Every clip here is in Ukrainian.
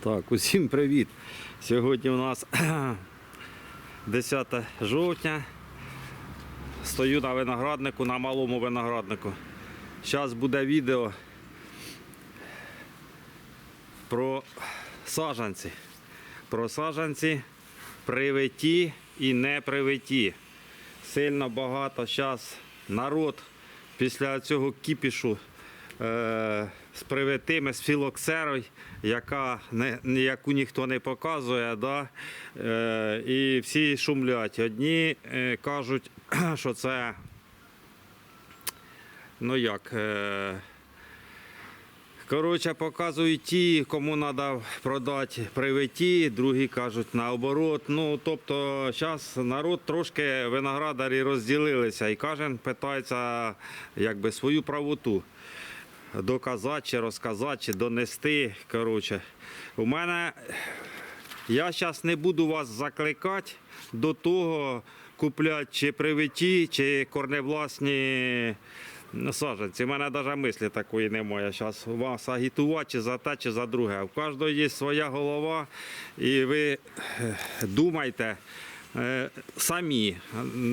Так, усім привіт. Сьогодні у нас 10 жовтня. Стою на винограднику, на малому винограднику. Зараз буде відео про саджанці. Про саджанці привиті і не привиті. Сильно багато зараз народ після цього кіпішу з привитими, з філоксерою, яка не, яку ніхто не показує. Да? Е, і всі шумлять. Одні е, кажуть, що це ну як. Е, Коротше, показують ті, кому треба продати привиті, другі кажуть наоборот. Ну, тобто, зараз народ трошки виноградарі розділилися і кожен питається якби, свою правоту. Доказати чи розказати, чи донести. Коротше, у мене я зараз не буду вас закликати до того купляти чи привиті, чи корневласні саджанці. У мене навіть мислі такої немає. Зараз вас агітувати чи за те, чи за друге. У кожного є своя голова, і ви е, думайте. Е, Самі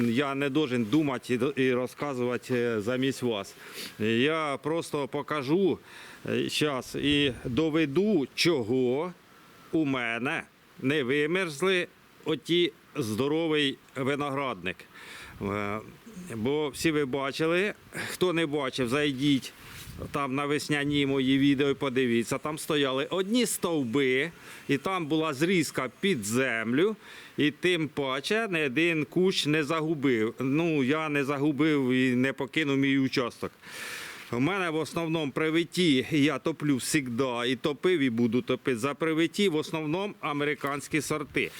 я не должен думати і розказувати е, замість вас. Я просто покажу зараз і доведу, чого у мене не вимерзли оті здоровий виноградник. Е, Бо всі ви бачили, хто не бачив, зайдіть там на весняні мої відео подивіться. Там стояли одні стовби, і там була зрізка під землю, і тим паче не один кущ не загубив. Ну, я не загубив і не покинув мій участок. У мене в основному привиті, я топлю завжди і топив, і буду топити за привиті, в основному американські сорти.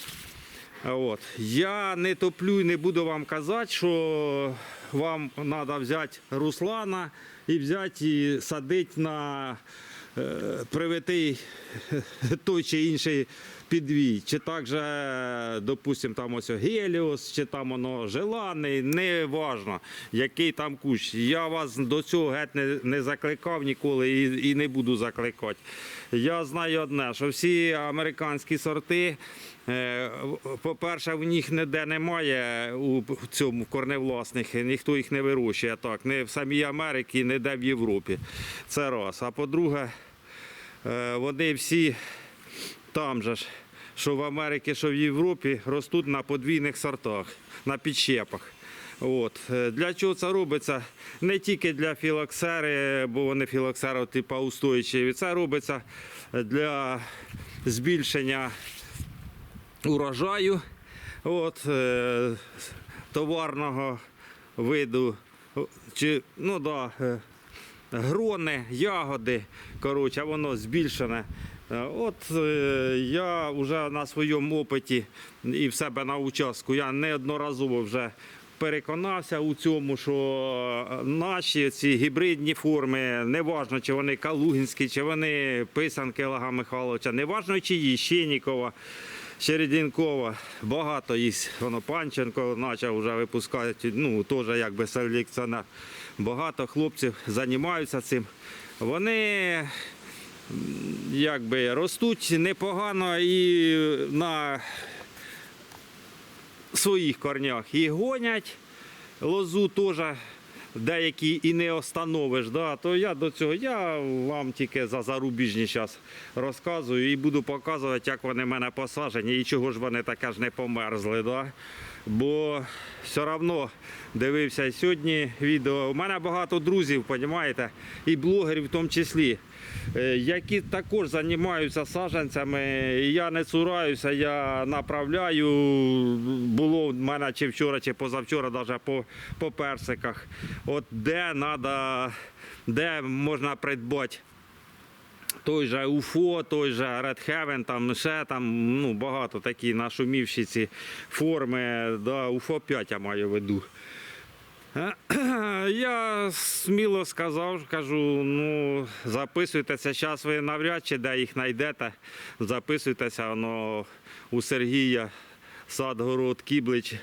От. Я не топлю і не буду вам казати, що вам треба взяти Руслана і взяти і садити на привити привитий той чи інший підвій. Чи так же, допустим, там ось Геліос, чи там воно желаний, не важно, який там кущ. Я вас до цього геть не, не закликав ніколи і, і не буду закликати. Я знаю одне, що всі американські сорти. Е, По-перше, в них ніде немає у цьому корневласних, ніхто їх не вирощує так, не в самій Америці, ніде в Європі. Це раз. А по-друге, е, вони всі там же ж, що в Америці, що в Європі, ростуть на подвійних сортах, на підщепах. От. Е, Для чого це робиться? Не тільки для філоксери, бо вони філоксери типу устойчиві. Це робиться для збільшення урожаю от, е, товарного виду. Чи, ну, да, е, грони, ягоди, коротше, воно збільшене. Е, От е, я вже на своєму опиті і в себе на участку я неодноразово вже переконався у цьому, що наші ці гібридні форми, неважно, чи вони Калугінські, чи вони писанки Олега Михайловича, неважно, чи її Щенікова, Середінкова, багато їх, воно Панченко почав вже випускати, ну, теж якби селекціонер. Багато хлопців займаються цим. Вони якби ростуть непогано і на своїх корнях і гонять лозу теж. Деякі і не остановиш, да, то я до цього я вам тільки за зарубіжні зараз розказую і буду показувати, як вони в мене посаджені і чого ж вони таке ж не померзли. Да. Бо все одно дивився сьогодні відео. У мене багато друзів, розумієте, і блогерів в тому числі, які також займаються саджанцями. Я не цураюся, я направляю. Було в мене чи вчора, чи позавчора, навіть по, по персиках. От де треба, де можна придбати той же Уфо, той же Red Heaven, там ще там ну, багато такі нашумівші ці форми. Да, Уфо 5 я маю в виду. Я сміло сказав, кажу, ну записуйтеся, зараз ви навряд чи де їх знайдете. Записуйтеся, воно у Сергія сад, город, Кіблич.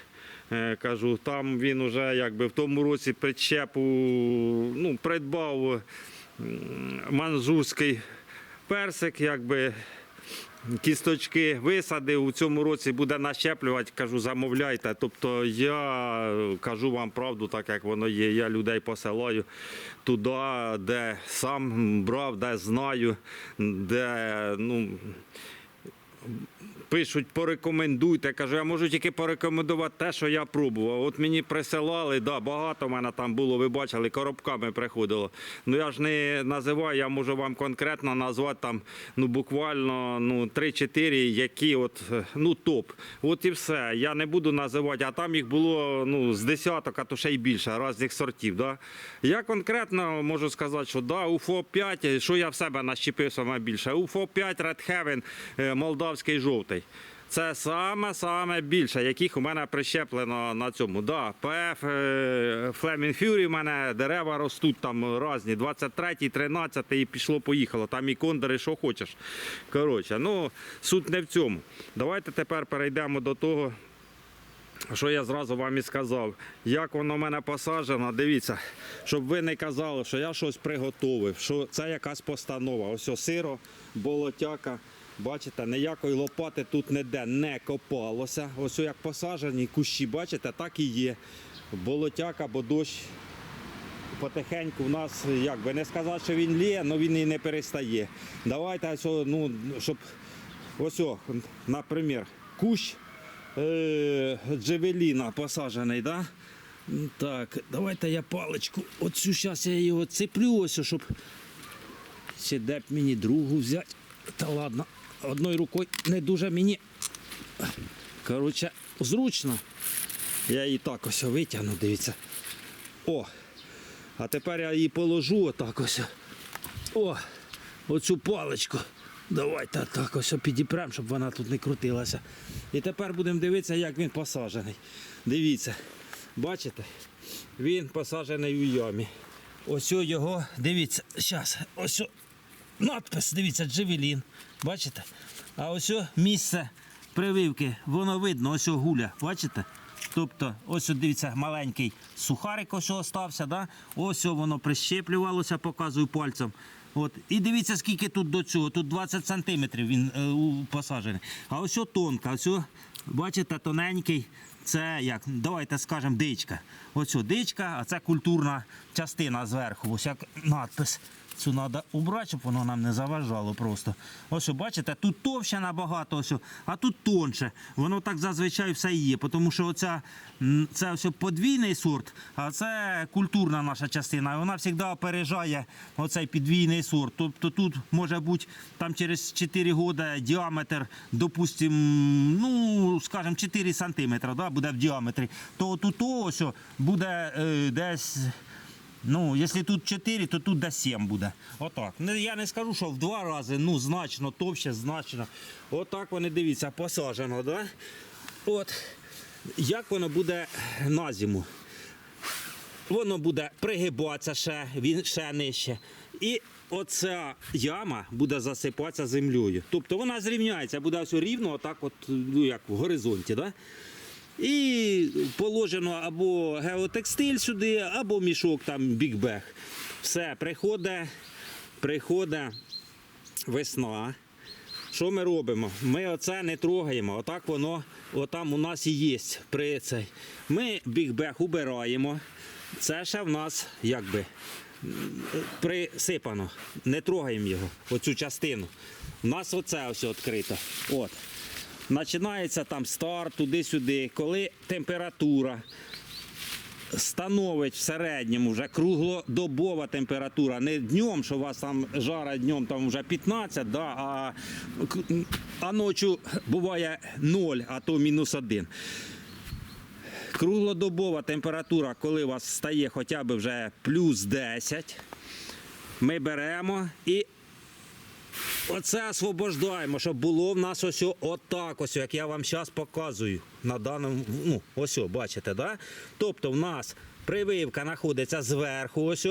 Е, Кажу, там він уже якби в тому році причепу ну, придбав манжурський персик, якби кісточки висадив. У цьому році буде нащеплювати, кажу, замовляйте. Тобто я кажу вам правду, так як воно є. Я людей посилаю туди, де сам брав, де знаю, де ну. Пишуть, порекомендуйте. Кажу, я можу тільки порекомендувати те, що я пробував. От мені присилали, да, багато в мене там було, ви бачили, коробками приходило. Ну я ж не називаю, я можу вам конкретно назвати там ну, буквально ну, 3-4, які от, е, ну, топ. От і все. Я не буду називати, а там їх було ну, з десяток, а то ще й більше різних сортів. Да? Я конкретно можу сказати, що да, УФО 5, що я в себе нащепив саме більше. УФО 5 Red Heaven, е, молдавський жовтий. Це саме саме більше, яких у мене прищеплено на цьому. Да, ПФ Flaming Fury, у мене дерева ростуть там різні. 23, 13 і пішло, поїхало. Там і кондори, що хочеш. Коротше, ну суть не в цьому. Давайте тепер перейдемо до того. Що я зразу вам і сказав, як воно в мене посаджено, дивіться, щоб ви не казали, що я щось приготовив, що це якась постанова. Ось о, сиро, болотяка. Бачите, ніякої лопати тут ніде не копалося. Ось як посаджені кущі, бачите, так і є. Болотяка, бо дощ потихеньку в нас, як би не сказати, що він лє, але він і не перестає. Давайте ну, щоб ось, наприклад, кущ е, джевеліна посаджений, да? Так, давайте я паличку. Оцю зараз я його цеплю, ось, щоб б мені другу взяти. Та ладно, одною рукою не дуже мені. Коротше, зручно. Я її так ось витягну, дивіться. О! А тепер я її положу отак ось. О! Оцю паличку. Давайте так ось підіпремо, щоб вона тут не крутилася. І тепер будемо дивитися, як він посаджений. Дивіться, бачите? Він посаджений у ямі. Ось його, дивіться, зараз, ось надпис, дивіться, Джевелін. Бачите? А ось о місце прививки, воно видно, ось о гуля, бачите? Тобто, ось от дивіться, маленький сухарик ось остався, да? ось о воно прищеплювалося, показую пальцем. От. І дивіться, скільки тут до цього. Тут 20 сантиметрів він е, посаджений. А ось о тонка, ось о, бачите, тоненький. Це як, давайте скажемо, дичка. Ось о дичка, а це культурна частина зверху. Ось як надпис. Цю треба убрати, щоб воно нам не заважало просто. Ось, бачите, тут товще набагато, ось, а тут тонше. Воно так зазвичай все є, тому що оця, це ось подвійний сорт, а це культурна наша частина. Вона завжди опережає оцей підвійний сорт. Тобто тут може бути там через 4 роки діаметр, допустимо, ну, скажімо, 4 сантиметри да, буде в діаметрі. То тут ось буде е, десь. Ну, якщо тут 4, то тут до 7 буде. Отак. Не- Я не скажу, що в два рази, ну, значно, товще, значно. Отак вони дивіться, посаджено, да? От. Як воно буде на зиму? Воно буде пригибатися ще, він ще нижче. І оця яма буде засипатися землею. Тобто вона зрівняється, буде все рівно, отак, от, ну, як в горизонті. Да? І положено або геотекстиль сюди, або мішок там бікбег. Все, приходить, приходить весна. Що ми робимо? Ми оце не трогаємо. Отак воно, отам у нас і є при. Ми бікбег убираємо. Це ще в нас якби присипано. Не трогаємо його, оцю частину. У нас оце ось відкрито. От. Починається там старт туди-сюди, коли температура становить в середньому вже круглодобова температура. Не днем, що у вас там жара днем там вже 15, да, а, а ночі буває 0, а то мінус 1. Круглодобова температура, коли у вас стає хоча б вже плюс 10, ми беремо і Оце освобождаємо, щоб було в нас ось отак, ось, як я вам зараз показую. На даному, ну, ось, бачите, да? Тобто в нас прививка знаходиться зверху, ось.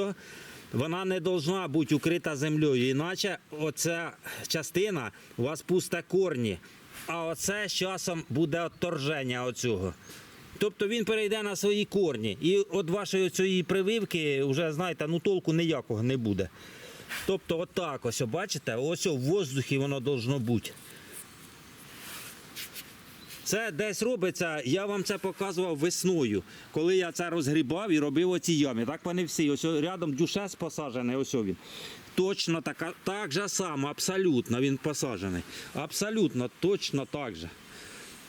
Вона не повинна бути укрита землею, іначе оця частина у вас пусте корні. А оце з часом буде отторження оцього. Тобто він перейде на свої корні. І від вашої цієї прививки вже, знаєте, ну толку ніякого не буде. Тобто отак ось, бачите, ось в воздухі воно должно бути. Це десь робиться, я вам це показував весною, коли я це розгрібав і робив оці ями. Так вони всі. Ось рядом дюшес посаджений, ось він. Точно така, так же само, абсолютно він посаджений. Абсолютно точно так же.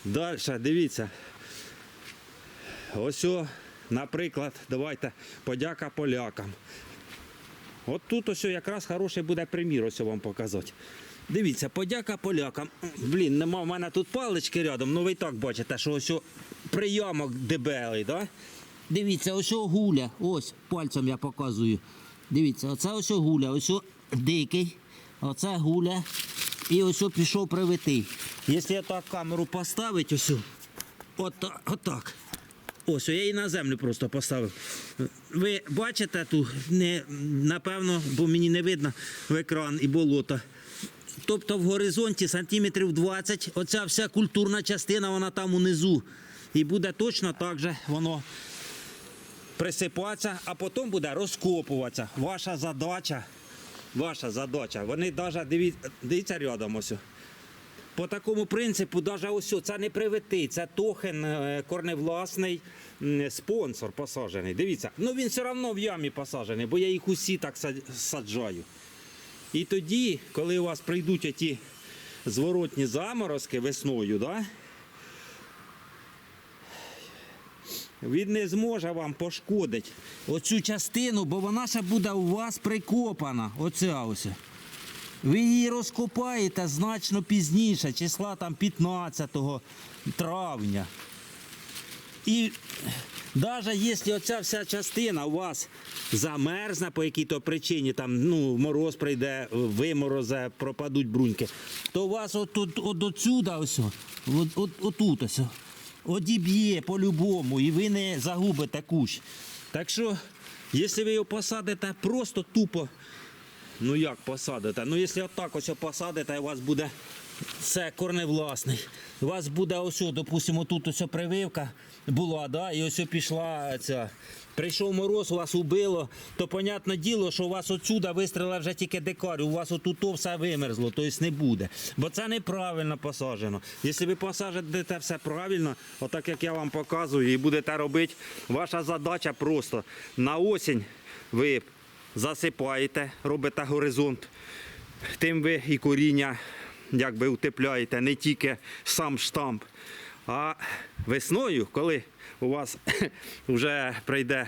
Далі, дивіться. Ось, наприклад, давайте подяка полякам. От тут ось якраз хороший буде примір, ось вам показати. Дивіться, подяка полякам. Блін, нема в мене тут палички рядом, ну ви і так бачите, що ось о приямок дебелий, да? Дивіться, ось гуля. Ось пальцем я показую. Дивіться, оце ось гуля, ось дикий, оце гуля. І ось пішов привитий. Якщо я так камеру поставити, ось отак. Ось, я її на землю просто поставив. Ви бачите тут, не, напевно, бо мені не видно в екран і болото. Тобто в горизонті сантиметрів 20, оця вся культурна частина, вона там унизу. І буде точно так же воно присипатися, а потім буде розкопуватися. Ваша задача, ваша задача, вони навіть дивіться, рядом ось. По такому принципу, навіть ось це не привити, це тохен е, корневласний спонсор посаджений. Дивіться, ну він все одно в ямі посаджений, бо я їх усі так саджаю. І тоді, коли у вас прийдуть ті зворотні заморозки весною, да, він не зможе вам пошкодити оцю частину, бо вона ще буде у вас прикопана. Оця ось. Ви її розкопаєте значно пізніше, числа там 15 травня. І навіть якщо оця вся частина у вас замерзне по якій-то причині, там ну, мороз прийде, виморозе, пропадуть бруньки, то у вас от, от, от отсюда ось, от, от, отут ось, одіб'є по-любому, і ви не загубите кущ. Так що, якщо ви його посадите просто тупо Ну як посадите? Ну якщо отак ось посадите, у вас буде це корневласний. У вас буде ось, допустимо, тут ось прививка була, да, і ось пішла ця. Прийшов мороз, у вас убило, то понятне діло, що у вас отсюда вистрілив вже тільки дикар, у вас отут все вимерзло, тобто не буде. Бо це неправильно посаджено. Якщо ви посадите все правильно, отак як я вам показую, і будете робити, ваша задача просто на осінь ви засипаєте, робите горизонт, тим ви і коріння якби утепляєте, не тільки сам штамп. А весною, коли у вас вже прийде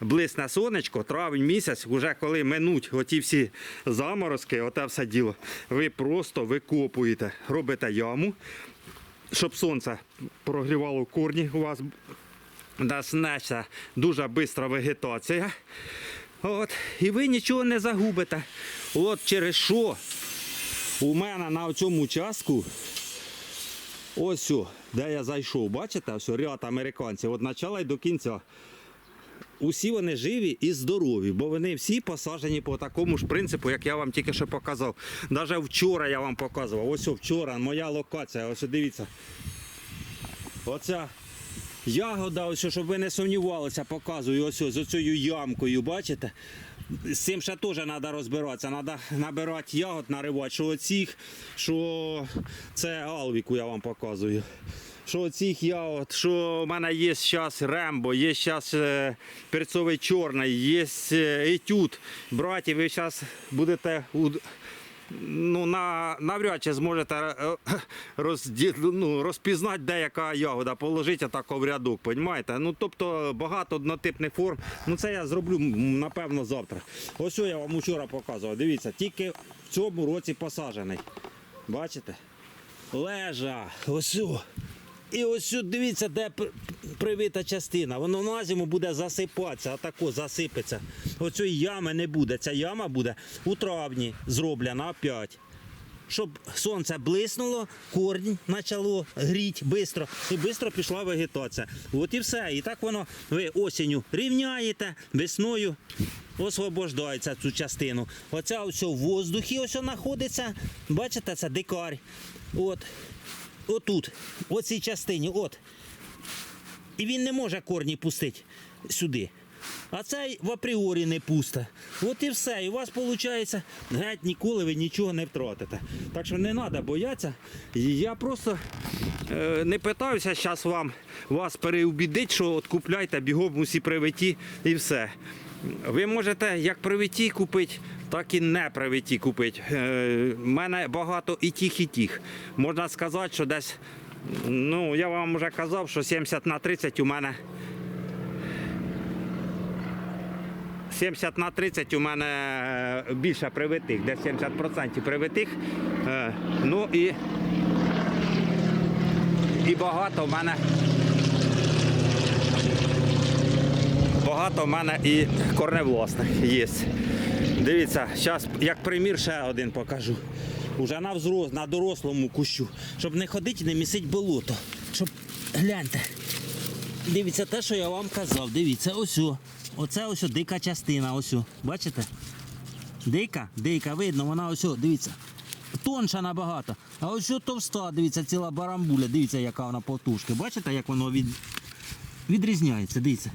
блисне сонечко, травень місяць, вже коли минуть оті всі заморозки, оте все діло, ви просто викопуєте, робите яму, щоб сонце прогрівало корні у вас почнеться дуже швидка вегетація. От, і ви нічого не загубите. От через що у мене на цьому участку, ось, де я зайшов, бачите, ось ряд американців від початку і до кінця. Усі вони живі і здорові, бо вони всі посаджені по такому ж принципу, як я вам тільки що показав. Навіть вчора я вам показував. Ось вчора моя локація. Ось дивіться. Оця ягода, ось, щоб ви не сумнівалися, показую ось ось, з цією ямкою, бачите? З цим ще теж треба розбиратися. Треба набирати ягод, наривати, що оцих, що це алвіку я вам показую. Що оцих ягод, що в мене є зараз рембо, є зараз перцовий чорний, є е, етюд. Браті, ви зараз будете ну, на, навряд чи зможете е, розді, ну, розпізнати, де яка ягода, положити тако в рядок, понімаєте? Ну, тобто багато однотипних форм. Ну, це я зроблю, напевно, завтра. Ось я вам вчора показував. Дивіться, тільки в цьому році посаджений. Бачите? Лежа, ось. І ось дивіться, де привита частина. Воно на зиму буде засипатися, отако засипеться. Оцієї ями не буде. Ця яма буде у травні зроблена опять. Щоб сонце блиснуло, корінь почало гріти швидко, і швидко пішла вегетація. От і все. І так воно ви осінню рівняєте, весною освобождається цю частину. Оця ось в воздухі ось знаходиться. Бачите, це дикар. От. Отут, в цій частині, от. І він не може корні пустити сюди. А цей в апріорі не пусте. От і все. І у вас виходить, геть ніколи ви нічого не втратите. Так що не треба боятися. Я просто е, не питаюся зараз вам вас переубідити, що от купляйте бігом усі привиті і все. Ви можете як привиті купити, так і не привиті купити. Е, мене багато і тих, і тих. Можна сказати, що десь, ну я вам вже казав, що 70 на 30 у мене 70 на 30 у мене е, більше привитих, десь 70% привитих. Е, Ну і, і багато в мене. Багато в мене і корневласних є. Дивіться, зараз як примір ще один покажу. Уже на взрос, на дорослому кущу, щоб не ходити і не місити болото. Щоб гляньте. Дивіться те, що я вам казав. Дивіться, ось. о. Оце ось дика частина. Ось. Бачите? Дика, дика, видно, вона ось, о, дивіться. Тонша набагато. А ось о товста, дивіться, ціла барамбуля, дивіться, яка вона потужка. Бачите, як воно від... відрізняється, дивіться.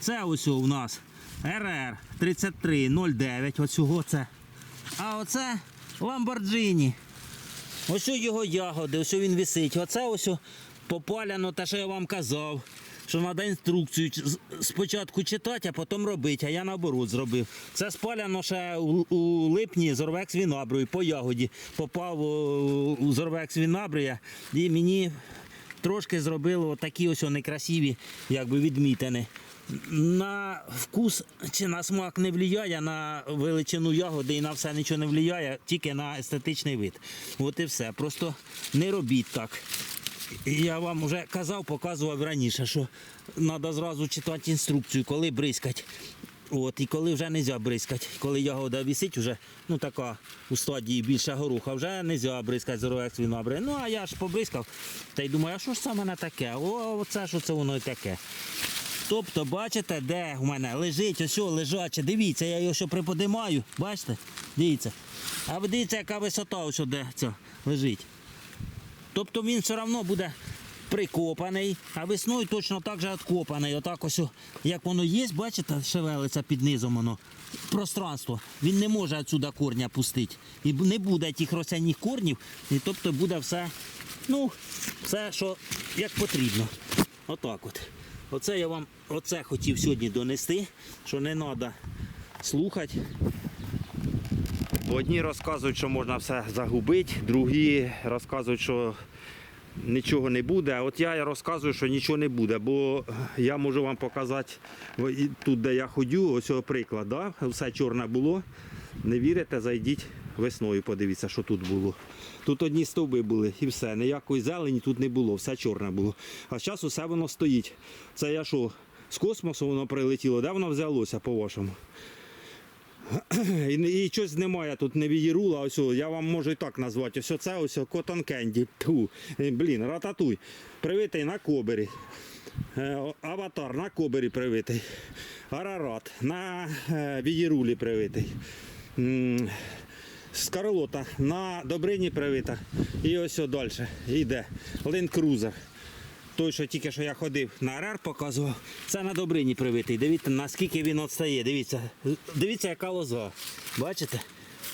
Це ось у нас РР 3309, оцього це. А оце Ламборджині. Ось його ягоди, ось він висить. Оце ось попаляно, те, що я вам казав. Що треба інструкцію спочатку читати, а потім робити, а я наоборот зробив. Це спаляно ще у, липні з Орвекс Вінаброю по ягоді. Попав у, Зорвекс Вінабрія і мені трошки зробило такі ось некрасиві якби відмітини. На вкус чи на смак не впливає, на величину ягоди і на все нічого не впливає, тільки на естетичний вид. От і все. Просто не робіть так. Я вам вже казав, показував раніше, що треба зразу читати інструкцію, коли бризкать. От, і коли вже не можна бризкати. Коли ягода висить, вже, ну така у стадії більше горуха, вже не можна бризкати зоровек свінобри. Ну а я ж побризкав та й думаю, а що ж це мене таке? О, оце що це воно і таке. Тобто, бачите, де в мене лежить, ось лежаче. Дивіться, я його що приподимаю. Бачите? Дивіться. А ви дивіться, яка висота ось де це лежить. Тобто він все одно буде прикопаний, а весною точно так же откопаний. Отак ось, як воно є, бачите, шевелиться під низом воно. Пространство. Він не може отсюда корня пустити. І не буде тих росяних корнів, і тобто буде все, ну, все, що як потрібно. Отак от. Оце я вам оце хотів сьогодні донести, що не треба слухати. Одні розказують, що можна все загубити, другі розказують, що нічого не буде. А от я розказую, що нічого не буде, бо я можу вам показати тут, де я ходю, ось цього приклад. Да? Все чорне було. Не вірите, зайдіть весною, подивіться, що тут було. Тут одні стовби були і все. Ніякої зелені тут не було, все чорне було. А зараз усе воно стоїть. Це я що, з космосу воно прилетіло? Де воно взялося, по-вашому? І, і щось немає тут не відірула. Ось я вам можу і так назвати. Ось це ось Cotton Candy. Ту, е, блін, рататуй. Привитий на кобері. Е, Аватар на кобері привитий. Арарат на е, відірулі привитий. Скарлота на Добрині привита. І ось далі йде. Ленд Крузер. Той, що тільки що я ходив на РР показував, це на Добрині привитий. Дивіться, наскільки він відстає. Дивіться, дивіться, яка лоза. Бачите?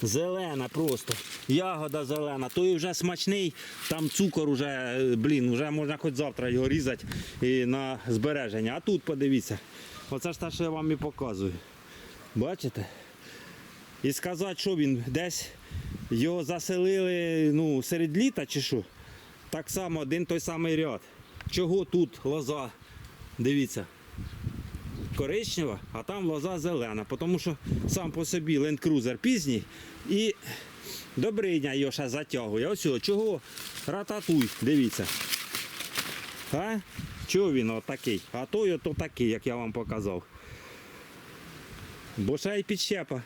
Зелена просто. Ягода зелена. Той вже смачний, там цукор вже, е, блін, вже можна хоч завтра його різати і на збереження. А тут подивіться. Оце ж те, що я вам і показую. Бачите? І сказати, що він десь його заселили ну, серед літа чи що. Так само один той самий ряд. Чого тут лоза? Дивіться. Коричнева, а там лоза зелена. Тому що сам по собі Land Cruiser пізній і Добриня його ще затягує. Ось чого рататуй, дивіться. А? Чого він отакий? А той ото такий, як я вам показав. Бо ще й підщепа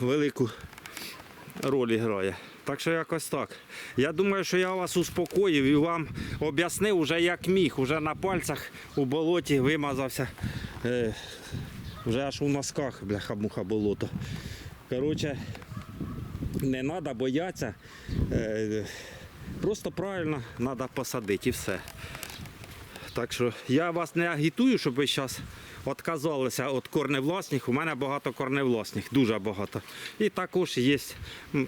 велику роль грає. Так що якось так. Я думаю, що я вас успокоїв і вам об'яснив уже як міг. Уже на пальцях у болоті вимазався. Е, вже аж у носках, бляха-муха болото. Коротше, не треба боятися. Е, просто правильно треба посадити і все. Так що я вас не агітую, щоб ви зараз відказалися від корневласних. У мене багато корневласних, дуже багато. І також є.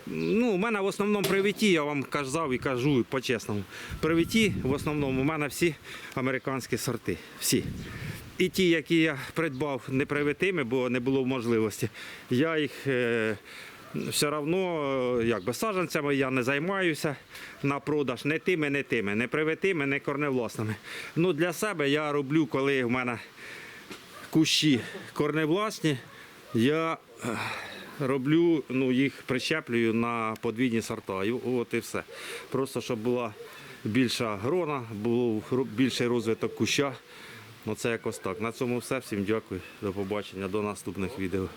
Ну, у мене в основному привіті, я вам казав і кажу по-чесному. Привіті в основному у мене всі американські сорти. Всі. І ті, які я придбав непривитими, бо не було можливості, я їх е, все одно, е, якби саджанцями я не займаюся на продаж не тими, не тими, не привитими, не корневласними. Ну, для себе я роблю, коли в мене кущі корневласні, я е, роблю, ну, їх прищеплюю на подвійні сорта. І от і все. Просто щоб була більша грона, був більший розвиток куща. Ну, це якось так. На цьому все. Всім дякую. До побачення, до наступних відео.